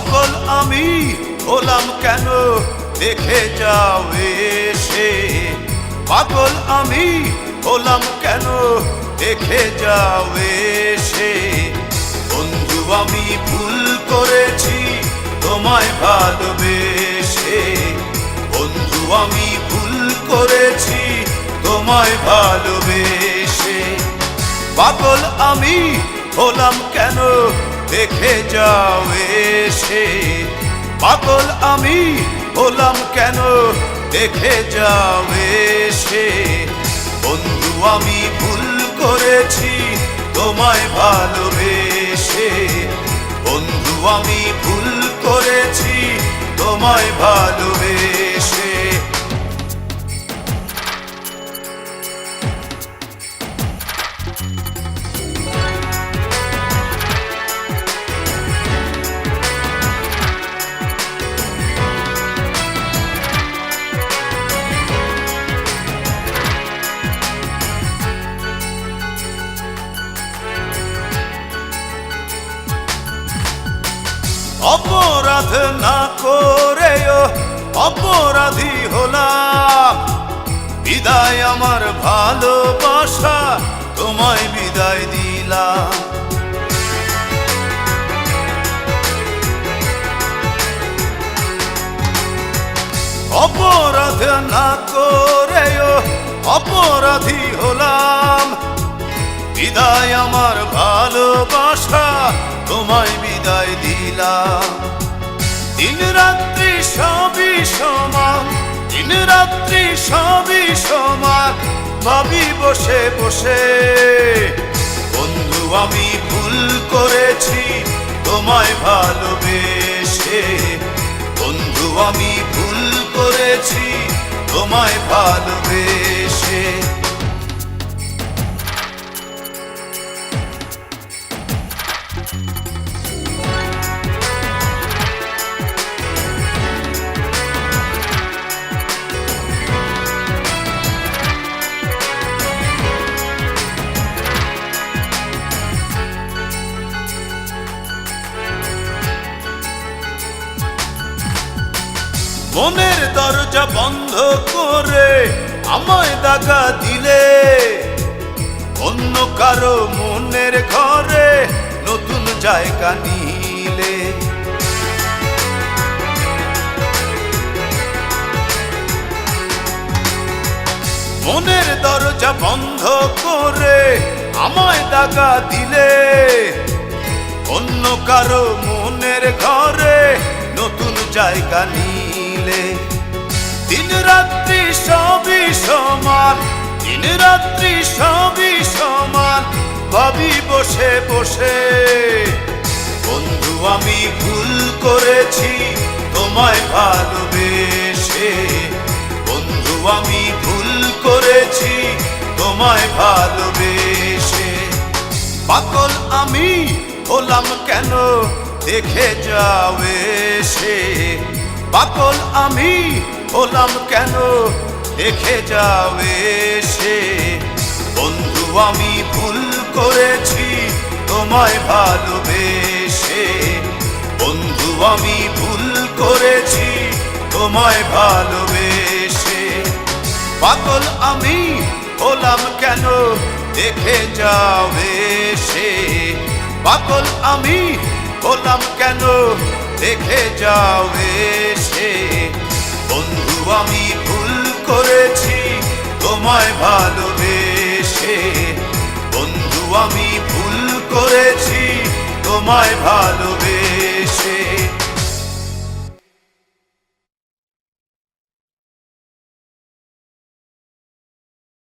পাগল আমি হলাম কেন? দেখে যাও এসে। পাগল আমি হলাম কেন? দেখে যাও এসে। বন্ধু, আমি ভুল করেছি, তোমায় ভালোবেসে। বন্ধু, আমি ভুল করেছি, তোমায় ভালোবেসে। পাগল আমি হলাম কেন? দেখে যাও এসে। পাগল আমি হলাম কেন? দেখে যাও এসে। বন্ধু, আমি ভুল করেছি, তোমায় ভালোবেসে। বন্ধু, আমি ভুল করেছি, তোমায় ভালোবেসে। অপরাধ না করেও অপরাধী হলাম। বিদায় আমার ভালোবাসা, তোমায় বিদায় দিলাম। অপরাধ না করেও অপরাধী হলাম। বিদায় আমার ভালোবাসা তোমায় বিদায় দিলাম। দিন রাত্রি সবই সমান, দিন রাত্রি সবই সমান, ভাবি বসে বসে। বন্ধু, আমি ভুল করেছি, তোমায় ভালোবেসে। বন্ধু, আমি ভুল করেছি, তোমায় ভালোবেসে। মনের দরজা বন্ধ করে আমায় দাগা দিলে। অন্য কারও মনের ঘরে নতুন জায়গা নিলে। মনের দরজা বন্ধ করে আমায় দাগা দিলে। অন্য কারও মনের ঘরে নতুন জায়গা নিলে দিন রাত্রি সবই সমান, দিন রাত্রি সবই সমান ভাবি বসে বসে। বন্ধু, আমি ভুল করেছি, তোমায় ভালোবেসে। বন্ধু, আমি ভুল করেছি, তোমায় ভালোবেসে। পাগল আমি হলাম কেন, দেখে যাও এসে। পাগল আমি হলাম কেন? দেখে যাবে সে বন্ধু, আমি ভুল করেছি, তোমায় ভালোবেসে। বন্ধু, আমি ভুল করেছি, তোমায় ভালোবেসে। পাগল আমি হলাম কেন? দেখে যাবে সে পাগল আমি হলাম কেন? দেখে যাও এসে। বন্ধু, আমি ভুল করেছি, তোমায় ভালোবেসে। বন্ধু, আমি ভুল করেছি, তোমায় ভালোবেসে।